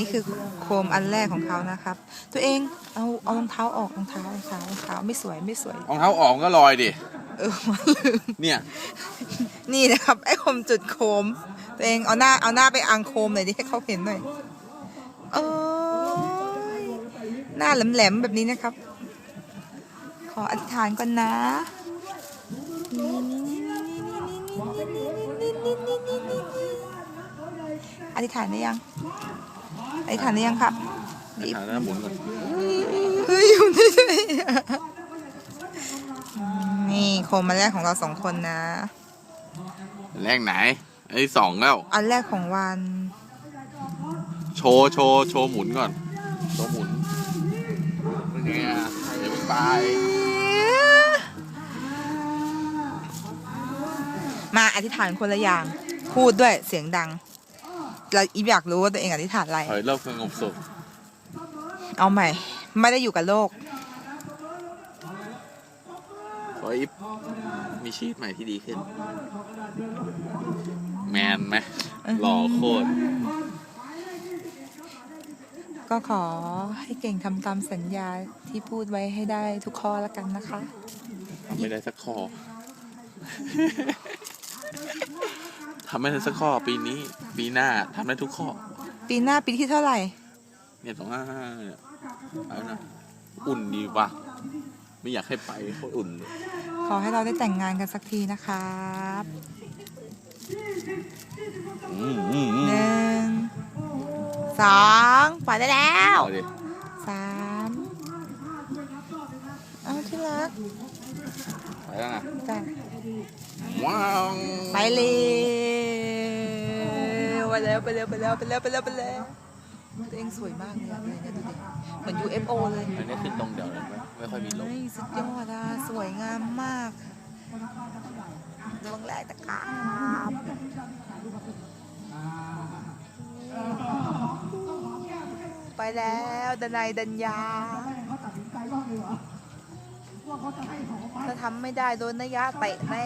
นี่คือโคมอันแรกของเขานะครับ ตัวเองเอาเอารองเท้าออกรองเท้ารองเท้ารองเท้าไม่สวยไม่สวย รองเท้าออกก็ลอยดิ เออมาลืมเนี่ย นี่นะครับ ไอ้โคมจุดโคม ตัวเองเอาหน้าเอาหน้าไปอังโคมหน่อยดิให้เขาเห็นหน่อยเอ้ยหน้าแหลมๆแบบนี้นะครับ ขออธิษฐานก่อนนะนี่อธิษฐานได้ยัง อธิษฐานได้ยังครับรีบหาหน้าหมุนก่อนเฮ้ยอยู่ได้ด้วยนี่โคมมาแรกของเราสองคนนะ แรกไหน ไอ้สองแล้ว อันแรกของวัน โชว์โชว์โชว์หมุนก่อน โชว์หมุนเป็นไงอะเดี๋ยวไปมาอธิษฐานคนละอย่าง พูดด้วยเสียงดัง เราอีฟอยากรู้ว่าตัวเองอธิษฐานอะไรถอยเริ่มสงบสุขเอาใหม่ ไม่ได้อยู่กับโลก ขออีฟมีชีวิตใหม่ที่ดีขึ้น แมนไหมหล่อโคตร ก็ขอให้เก่งทำตามสัญญาที่พูดไว้ให้ได้ทุกข้อละกันนะคะ ทำไม่ได้สักข้อ ทำไม่ได้สักข้อปีนี้ ปีหน้าทำได้ทุกข้อ ปีหน้าปีที่เท่าไหร่ เนี่ยสองห้าห้าเนี่ยเอานะอุ่นดีว่ะ ไม่อยากให้ไปโคตรอุ่นเลยขอให้เราได้แต่งงานกันสักทีนะครับอืมอืมอืหมนึ่งสองปล่อยได้แล้วเอาดิสามเอาที่รักไปแล้วนะจ้ะว้าว ไปเร็วไป แล้วไปแล้วไปแล้วไปแล้วไปแล้วไปแล้วตัวเองสวยมากเลยอะเลยเนี่ยดูดิเหมือน UFO เลยอันนี้ขึ้นตรงเดียวเลยไหมไม่ค่อยมีลม เฮ้ยสุดยอดอะสวยงามมากดวงแรกตะกราบไปแล้วดนายดัญญาถ้าทำไม่ได้โดนนายะเตะแน่